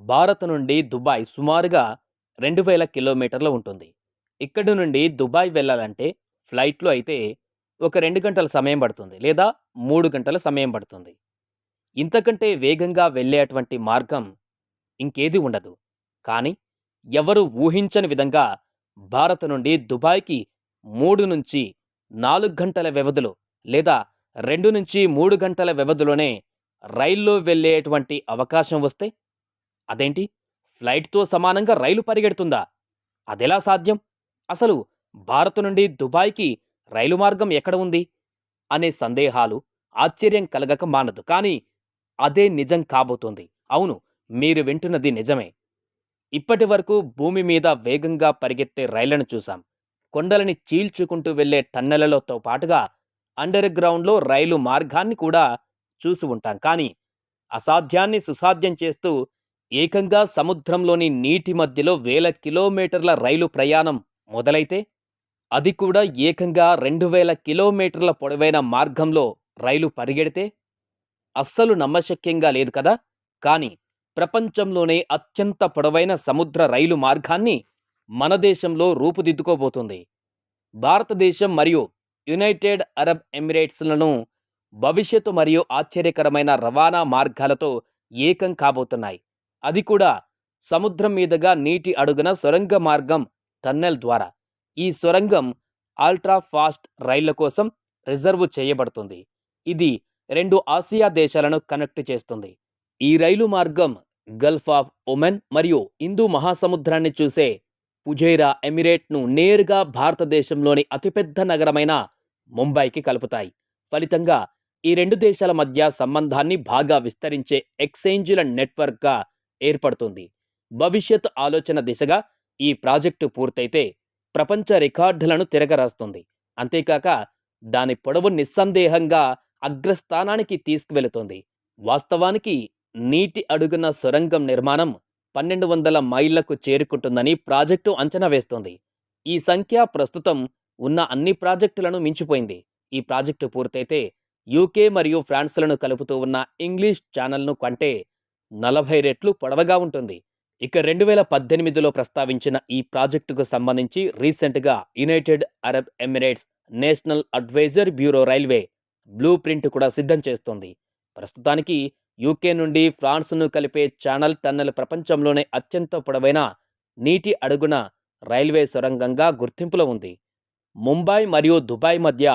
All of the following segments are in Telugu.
భారత్ నుండి దుబాయ్ సుమారుగా రెండు వేల కిలోమీటర్లు ఉంటుంది. ఇక్కడి నుండి దుబాయ్ వెళ్ళాలంటే ఫ్లైట్లో అయితే ఒక రెండు గంటల సమయం పడుతుంది లేదా మూడు గంటల సమయం పడుతుంది. ఇంతకంటే వేగంగా వెళ్ళేటువంటి మార్గం ఇంకేది ఉండదు. కానీ ఎవరు ఊహించని విధంగా భారత్ నుండి దుబాయ్కి మూడు నుంచి నాలుగు గంటల వ్యవధిలో లేదా రెండు నుంచి మూడు గంటల వ్యవధిలోనే రైల్లో వెళ్ళేటువంటి అవకాశం వస్తే అదేంటి? ఫ్లైట్తో సమానంగా రైలు పరిగెడుతుందా? అదెలా సాధ్యం? అసలు భారత్ నుండి దుబాయ్కి రైలు మార్గం ఎక్కడ ఉంది? అనే సందేహాలు ఆశ్చర్యం కలగక మానదు. కానీ అదే నిజం కాబోతోంది. అవును మీరు వింటున్నది నిజమే. ఇప్పటి వరకు భూమి మీద వేగంగా పరిగెత్తే రైళ్ళను చూశాం. కొండలని చీల్చుకుంటూ వెళ్ళే టన్నెలలతో పాటుగా అండర్ గ్రౌండ్లో రైలు మార్గాన్ని కూడా చూసి ఉంటాం. కానీ అసాధ్యాన్ని సుసాధ్యం చేస్తూ ఏకంగా సముద్రంలోని నీటి మధ్యలో వేల కిలోమీటర్ల రైలు ప్రయాణం మొదలైతే అది కూడా ఏకంగా రెండు వేల కిలోమీటర్ల పొడవైన మార్గంలో రైలు పరిగెడితే అస్సలు నమ్మశక్యంగా లేదు కదా. కానీ ప్రపంచంలోనే అత్యంత పొడవైన సముద్ర రైలు మార్గాన్ని మన దేశంలో రూపుదిద్దుకోబోతుంది. భారతదేశం మరియు యునైటెడ్ అరబ్ ఎమిరేట్స్లను భవిష్యత్తు మరియు ఆశ్చర్యకరమైన రవాణా మార్గాలతో ఏకం కాబోతున్నాయి. అది కూడా సముద్రం మీదుగా నీటి అడుగున సొరంగ మార్గం టన్నెల్ ద్వారా. ఈ సొరంగం అల్ట్రా ఫాస్ట్ రైళ్ళ కోసం రిజర్వ్ చేయబడుతుంది. ఇది రెండు ఆసియా దేశాలను కనెక్ట్ చేస్తుంది. ఈ రైలు మార్గం గల్ఫ్ ఆఫ్ ఒమెన్ మరియు హిందూ మహాసముద్రాన్ని చూసే పుజైరా ఎమిరేట్ను నేరుగా భారతదేశంలోని అతిపెద్ద నగరమైన ముంబైకి కలుపుతాయి. ఫలితంగా ఈ రెండు దేశాల మధ్య సంబంధాన్ని బాగా విస్తరించే ఎక్స్చేంజీల నెట్వర్క్గా ఏర్పడుతుంది. భవిష్యత్ ఆలోచన దిశగా ఈ ప్రాజెక్టు పూర్తయితే ప్రపంచ రికార్డులను తిరగరాస్తుంది. అంతేకాక దాని పొడవు నిస్సందేహంగా అగ్రస్థానానికి తీసుకువెళుతుంది. వాస్తవానికి నీటి అడుగున సొరంగం నిర్మాణం పన్నెండు వందల మైళ్ళకు చేరుకుంటుందని ప్రాజెక్టు అంచనా వేస్తోంది. ఈ సంఖ్య ప్రస్తుతం ఉన్న అన్ని ప్రాజెక్టులను మించిపోయింది. ఈ ప్రాజెక్టు పూర్తయితే యూకే మరియు ఫ్రాన్స్లను కలుపుతూ ఉన్న ఇంగ్లీష్ ఛానల్ను కంటే నలభై రెట్లు పొడవగా ఉంటుంది. ఇక రెండు వేల పద్దెనిమిదిలో ప్రస్తావించిన ఈ ప్రాజెక్టుకు సంబంధించి రీసెంట్గా United Arab Emirates national advisor bureau railway blueprint కూడా సిద్ధం చేస్తోంది. ప్రస్తుతానికి యూకే నుండి ఫ్రాన్స్ను కలిపే ఛానల్ టన్నెల్ ప్రపంచంలోనే అత్యంత పొడవైన నీటి అడుగున రైల్వే సొరంగంగా గుర్తింపులో ఉంది. ముంబై మరియు దుబాయ్ మధ్య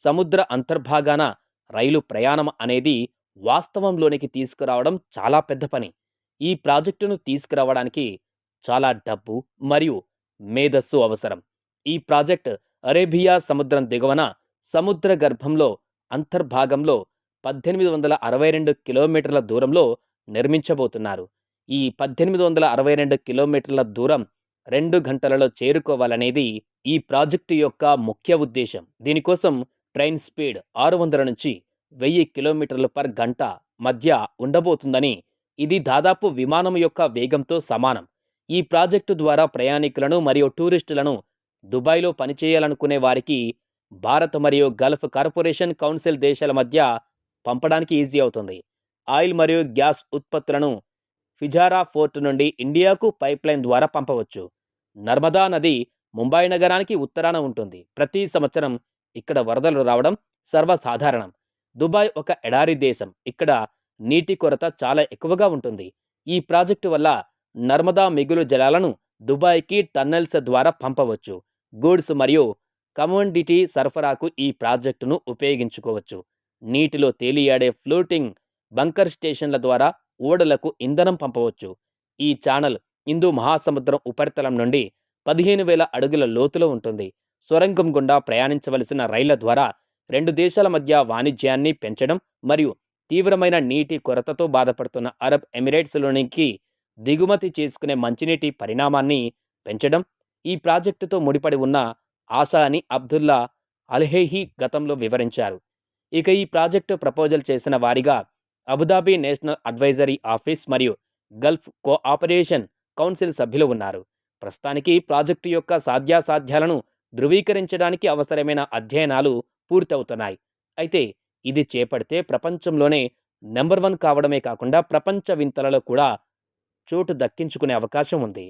సముద్ర అంతర్భాగాన రైలు ప్రయాణం అనేది వాస్తవంలోనికి తీసుకురావడం చాలా పెద్ద పని. ఈ ప్రాజెక్టును తీసుకురావడానికి చాలా డబ్బు మరియు మేధస్సు అవసరం. ఈ ప్రాజెక్ట్ అరేబియా సముద్రం దిగువన సముద్ర గర్భంలో అంతర్భాగంలో పద్దెనిమిది వందల అరవై రెండు కిలోమీటర్ల దూరంలో నిర్మించబోతున్నారు. ఈ పద్దెనిమిది వందల అరవై రెండు కిలోమీటర్ల దూరం రెండు గంటలలో చేరుకోవాలనేది ఈ ప్రాజెక్టు యొక్క ముఖ్య ఉద్దేశం. దీనికోసం ట్రైన్ స్పీడ్ ఆరు వందల నుంచి వెయ్యి కిలోమీటర్లు పర్ గంట మధ్య ఉండబోతుందని ఇది దాదాపు విమానం యొక్క వేగంతో సమానం. ఈ ప్రాజెక్టు ద్వారా ప్రయాణికులను మరియు టూరిస్టులను దుబాయ్లో పనిచేయాలనుకునే వారికి భారత్ మరియు గల్ఫ్ కార్పొరేషన్ కౌన్సిల్ దేశాల మధ్య పంపడానికి ఈజీ అవుతుంది. ఆయిల్ మరియు గ్యాస్ ఉత్పత్తులను ఫిజారా ఫోర్ట్ నుండి ఇండియాకు పైప్లైన్ ద్వారా పంపవచ్చు. నర్మదా నది ముంబై నగరానికి ఉత్తరాన ఉంటుంది. ప్రతి సంవత్సరం ఇక్కడ వరదలు రావడం సర్వసాధారణం. దుబాయ్ ఒక ఎడారి దేశం. ఇక్కడ నీటి కొరత చాలా ఎక్కువగా ఉంటుంది. ఈ ప్రాజెక్టు వల్ల నర్మదా మిగులు జలాలను దుబాయ్కి టన్నెల్స్ ద్వారా పంపవచ్చు. గూడ్స్ మరియు కమోడిటీ సరఫరాకు ఈ ప్రాజెక్టును ఉపయోగించుకోవచ్చు. నీటిలో తేలియాడే ఫ్లోటింగ్ బంకర్ స్టేషన్ల ద్వారా ఓడలకు ఇంధనం పంపవచ్చు. ఈ ఛానల్ హిందూ మహాసముద్రం ఉపరితలం నుండి పదిహేను వేల అడుగుల లోతులో ఉంటుంది. సొరంగం గుండా ప్రయాణించవలసిన రైళ్ళ ద్వారా రెండు దేశాల మధ్య వాణిజ్యాన్ని పెంచడం మరియు తీవ్రమైన నీటి కొరతతో బాధపడుతున్న అరబ్ ఎమిరేట్స్లోనికి దిగుమతి చేసుకునే మంచినీటి పరిణామాన్ని పెంచడం ఈ ప్రాజెక్టుతో ముడిపడి ఉన్న ఆశా అని అబ్దుల్లా అల్హేహి గతంలో వివరించారు. ఇక ఈ ప్రాజెక్టు ప్రపోజల్ చేసిన వారిగా Abu Dhabi national advisory office మరియు గల్ఫ్ కోఆపరేషన్ కౌన్సిల్ సభ్యులు ఉన్నారు. ప్రస్తుతానికి ప్రాజెక్టు యొక్క సాధ్యాసాధ్యాలను ధృవీకరించడానికి అవసరమైన అధ్యయనాలు పూర్తవుతున్నాయి. అయితే ఇది చేపడితే ప్రపంచంలోనే నెంబర్ వన్ కావడమే కాకుండా ప్రపంచ వింతలలో కూడా చోటు దక్కించుకునే అవకాశం ఉంది.